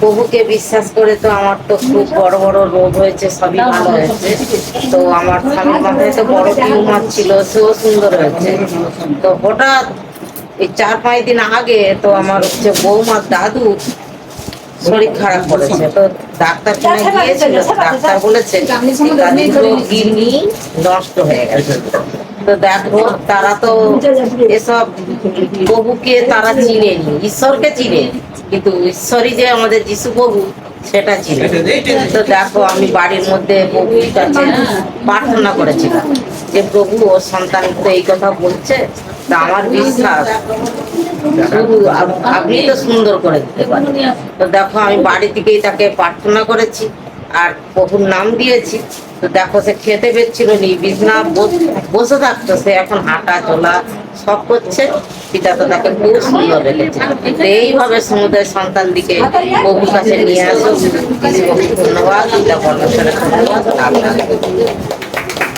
প্রভুকে বিশ্বাস করে তো আমার তো খুব বড় বড় রোগ হয়েছে সবই ভালো হয়েছে। তো আমার স্বামীর মাথায় তো বড় টিউমার ছিল সেও সুন্দর হয়েছে। তো হঠাৎ এই চার পাঁচ দিন আগে তো আমার হচ্ছে বৌমার দাদু শরীর খারাপ করেছে। তো ডাক্তার খানে গিয়েছিল ডাক্তার বলেছে কিডনি নষ্ট হয়ে গেছে। তো দেখো, তারা তো এসব প্রভুকে তারা চিনেনি, ঈশ্বরকে চিনে কিন্তু ঈশ্বরই যে আমাদের যিশু প্রভু, সেটা চিনে তো দেখো, আমি বাড়ির মধ্যে প্রভুর কাছে প্রার্থনা করেছিলাম, যে প্রভু, ও সন্তান তো এই কথা বলছে, তা আমার বিশ্বাস আপনি তো সুন্দর করে দিতে পারেন তো দেখো, আমি বাড়ি থেকেই তাকে প্রার্থনা করেছি। আর প্রথম নাম দিয়েছি। তো দেখো, সে খেতে পেচ্ছিল নি বিছনা বস- থাকতো সে, এখন হাঁটা, চলা সব করছে। পিতা তো তাকে খুব সুন্দর রেখেছে তো এইভাবে সমুদ্রের সন্তান দিকে প্রভু কাছে নিয়ে আসো ধন্যবাদ, পিতা পরমেশ্বরের ধন্যবাদ। আপনাকে